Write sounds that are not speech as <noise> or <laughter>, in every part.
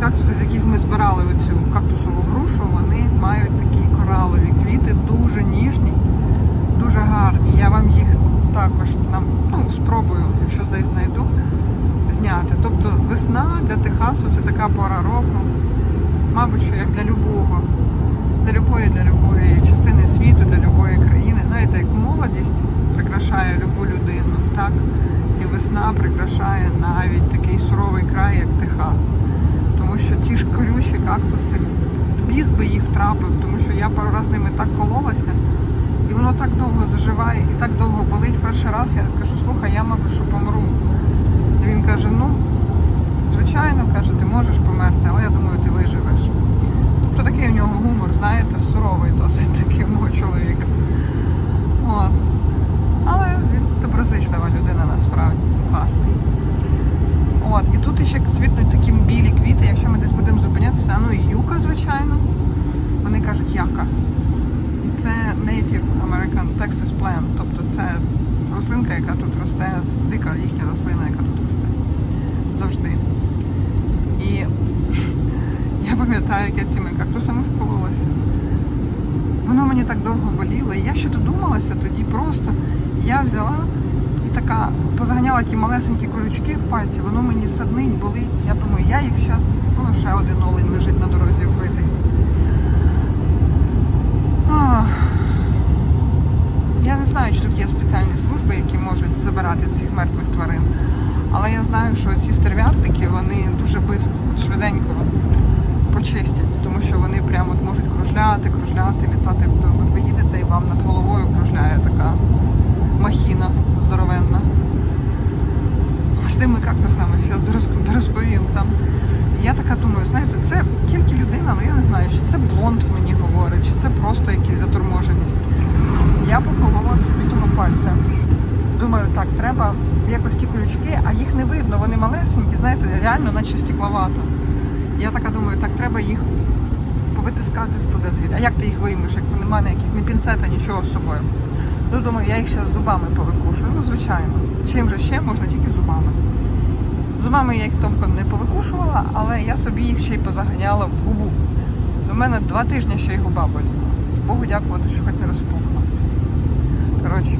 кактуси, з яких ми збирали оцю кактусову грушу. Вони мають такі коралові квіти, дуже ніжні, дуже гарні. Я вам їх також нам, ну, спробую, якщо десь знайду, зняти. Тобто весна для Техасу це така пора року, мабуть, що як для любого, для любої, для любої частини світу, для любої країни. Знаєте, як молодість прикрашає любу людину, так? І весна прикрашає навіть такий суровий край, як Техас. Тому що ті ж колючі кактуси, біс би їх втрапив, тому що я пару разів ними так кололася, і воно так довго заживає і так довго болить. Перший раз я кажу, слухай, я мабуть, що помру. І він каже, ну, звичайно, каже, ти можеш померти, але я думаю, ти виживеш. Тобто такий у нього гумор, знаєте, суровий досить такий мого чоловіка. От. Але він доброзичлива людина насправді, класний. От, і тут ще цвітнуть такі білі квіти, якщо ми десь будемо зупинятися, ну і юка, звичайно. Вони кажуть яка. І це Native American Texas Plant, тобто це рослинка, яка тут росте, дика їхня рослина, яка тут росте. Завжди. І <laughs> я пам'ятаю, як я цими кактусами вкололася. Воно мені так довго боліло. І я ще додумалася тоді просто. Я взяла і така позаганяла ті малесенькі колючки в пальці, воно мені саднить, болить. Я думаю, я їх зараз, воно ще один олень лежить на дорозі вбитий. Я не знаю, чи тут є спеціальні служби, які можуть забирати цих мертвих тварин. Але я знаю, що ці стерв'ятники вони дуже швидко, швиденько почистять, тому що вони прямо можуть кружляти, кружляти, літати. Ви їдете і вам над головою кружляє така махіна здоровенна. З тими кактусами, зараз розповім там. Я така думаю, знаєте, це тільки людина, але я не знаю, чи це блонд мені говорить, чи це просто якась заторможеність. Я поколола собі того пальця. Думаю, так, треба якось ті колючки, а їх не видно, вони малесенькі, знаєте, реально наче стекловато. Я така думаю, так треба їх повитискати з туди звідти. А як ти їх виймеш, як немає ніяких ні пінцета, нічого з собою. Ну, думаю, я їх зараз зубами повикушую. Ну, звичайно. Чим же ще можна тільки зубами. Зубами я їх тонко не повикушувала, але я собі їх ще й позаганяла в губу. У мене два тижні ще й губа боліла. Богу дякувати, що хоч не розпухла. Коротше.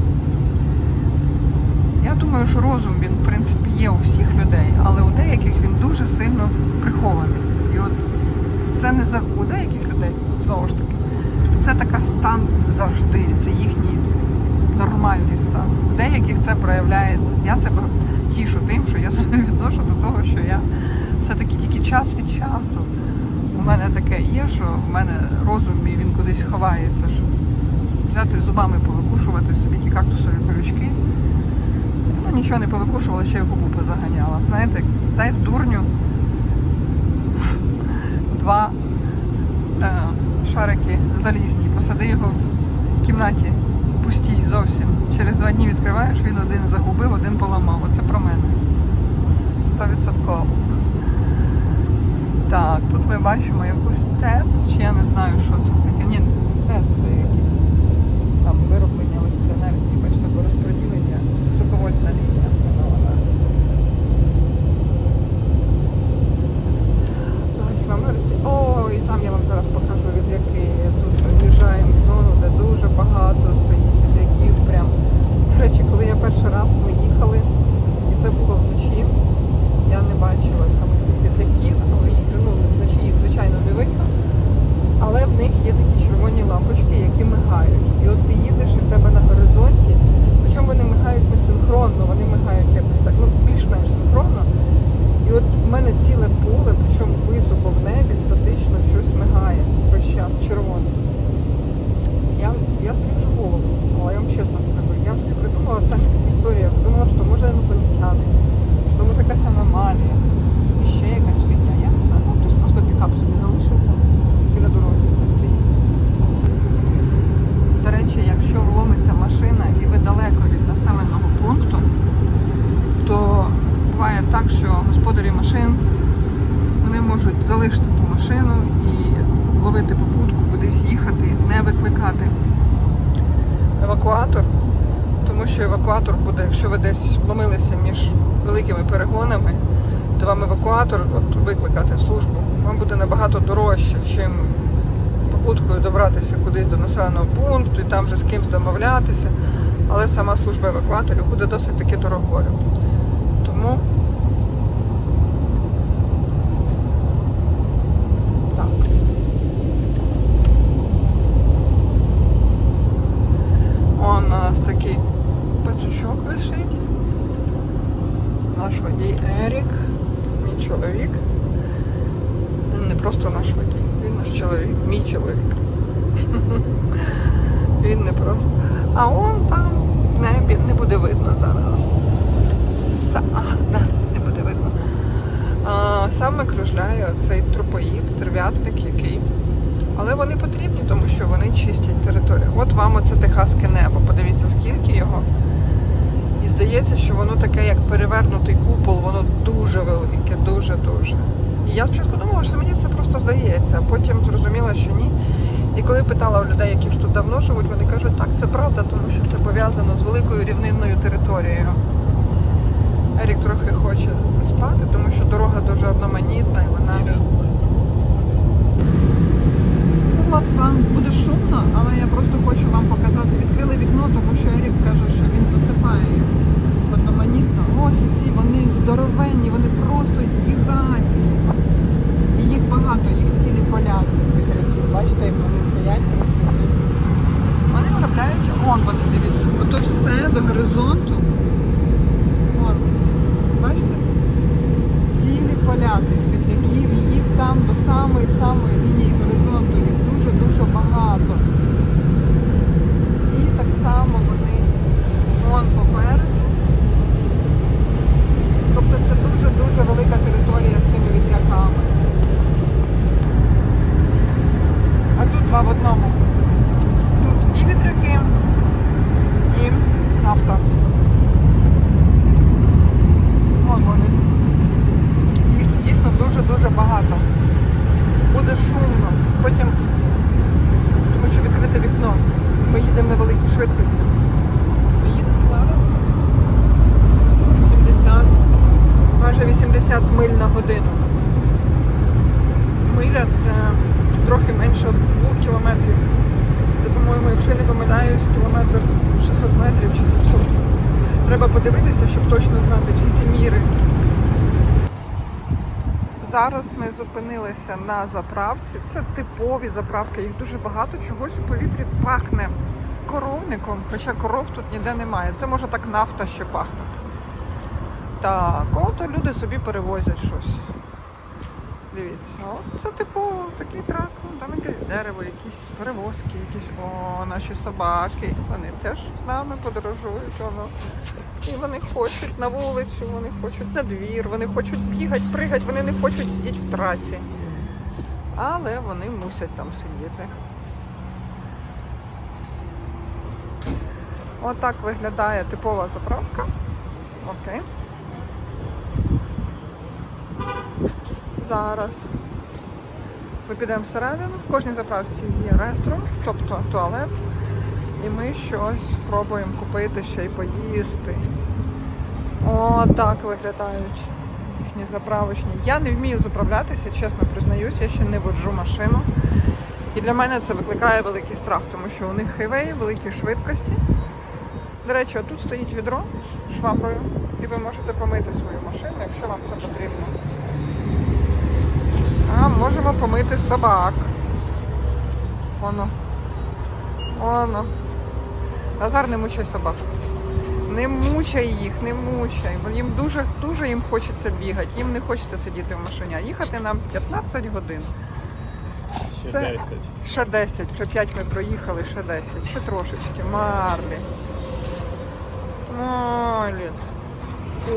Я думаю, що розум він, в принципі, є у всіх людей, але у деяких він дуже сильно прихований. І от це не за у деяких людей, знову ж таки, це така стан завжди, це їхній нормальний стан. У деяких це проявляється. Я себе тішу тим, що я себе <laughs> відношу до того, що я все-таки тільки час від часу. У мене таке є, що в мене розум мій він кудись ховається, щоб взяти зубами повикушувати собі ті кактусові колючки. Ну, нічого не повикушувала, ще й губу позаганяла. Знаєте, дай дурню <laughs> два е, шарики залізні, посади його в кімнаті пустій два дні відкриваєш, він один загубив, один поламав. Оце про мене. Стовідсотково. Так, тут ми бачимо якусь ТЕЦ, чи я не знаю, що це таке. Ні, ТЕЦ це якісь там вироблення електроенергії, бачите, або розподілення, високовольтна лінія. Взагалі в Америці. О, і там я вам зараз покажу від вітряки. Тут приїжджаємо в зону, де дуже багато стоїть вітряків. Прям. До речі, коли я перший раз ми їхали, і це було вночі, я не бачила саме цих вітряків, але їх ну, вночі їх, звичайно, не видно. Але в них є такі червоні лампочки, які мигають. І от ти їдеш і в тебе на горизонті, причому вони мигають не синхронно, вони мигають якось так, ну більш-менш синхронно. І от в мене ціле поле, причому високо в небі, статично щось мигає весь час, червоне. Я, я собі вже голову слухала, я вам чесно скажу. Я вже придумала самі такі історії, я думала, що може інопланетяни, що може якась аномалія, і ще якась фігня. Я не знаю, ну хтось просто пікап собі залишив там біля дороги, де стоїть. До речі, якщо вломиться машина і ви далеко від населеного пункту, то буває так, що господарі машин вони можуть залишити ту машину і ловити попутку, кудись їхати, не викликати евакуатор, тому що евакуатор буде, якщо ви десь вломилися між великими перегонами, то вам евакуатор от, викликати службу, вам буде набагато дорожче, чим попуткою добратися кудись до населеного пункту і там вже з кимсь домовлятися. Але сама служба евакуаторів буде досить таки дорогою. Тому так. Он у нас такий пацючок висить. Наш водій Ерік, мій чоловік. Він не просто наш водій, він наш чоловік, мій чоловік. Він не просто. А он там в небі не буде видно зараз. Не буде видно. Саме кружляє цей трупоїд, стерв'ятник, який. Але вони потрібні, тому що вони чистять територію. От вам оце техаське небо. Подивіться, скільки його. І здається, що воно таке, як перевернутий купол, воно дуже велике, дуже-дуже. І я спочатку думала, що мені це просто здається, а потім зрозуміла, що ні. І коли питала у людей, які ж тут давно живуть, вони кажуть, так, це правда, тому що це пов'язано з великою рівнинною територією. Ерік трохи хоче спати, тому що дорога дуже одноманітна і вона. Ну, От вам буде шумно, але я просто хочу вам показати. Відкрили вікно, тому що Ерік каже, що він засипає одноманітно. Ось ці вони здоровенні, вони просто гігантські. І їх багато, їх 50 миль на годину. Миля це трохи менше 2 кілометрів. Це, по-моєму, якщо не помиляюсь, кілометр 600 метрів чи 700. Треба подивитися, щоб точно знати всі ці міри. Зараз ми зупинилися на заправці. Це типові заправки, їх дуже багато, чогось у повітрі пахне коровником, хоча коров тут ніде немає. Це може так нафта ще пахне. Так, от люди собі перевозять щось. Дивіться, от це типово такий трак, ну, там якесь дерево, якісь перевозки, якісь. О, наші собаки. Вони теж з нами подорожують. Воно. І вони хочуть на вулицю, вони хочуть на двір, вони хочуть бігати, пригати, вони не хочуть сидіти в траці. Але вони мусять там сидіти. Отак виглядає типова заправка. Окей. Зараз ми підемо всередину. В кожній заправці є реструм, тобто туалет. І ми щось спробуємо купити ще й поїсти. О, так виглядають їхні заправочні. Я не вмію заправлятися, чесно признаюсь, я ще не воджу машину. І для мене це викликає великий страх, тому що у них хайвей, великі швидкості. До речі, отут стоїть відро шваброю, і ви можете помити свою машину, якщо вам це потрібно. А можемо помити собак. Воно. Воно. Назар, не мучай собак. Не мучай їх, не мучай. Бо їм дуже дуже їм хочеться бігати, їм не хочеться сидіти в машині. Їхати нам 15 годин. Ще Це- 10. Ще 10, вже 5 ми проїхали, ще 10, ще трошечки. Марлі. Марлі.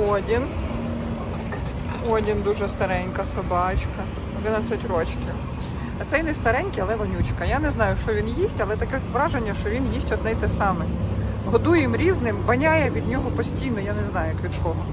Одін. Одін дуже старенька собачка. 11 років. А цей не старенький, але вонючка. Я не знаю, що він їсть, але таке враження, що він їсть одне й те саме. Годує їм різним, баняє від нього постійно, я не знаю, як від кого.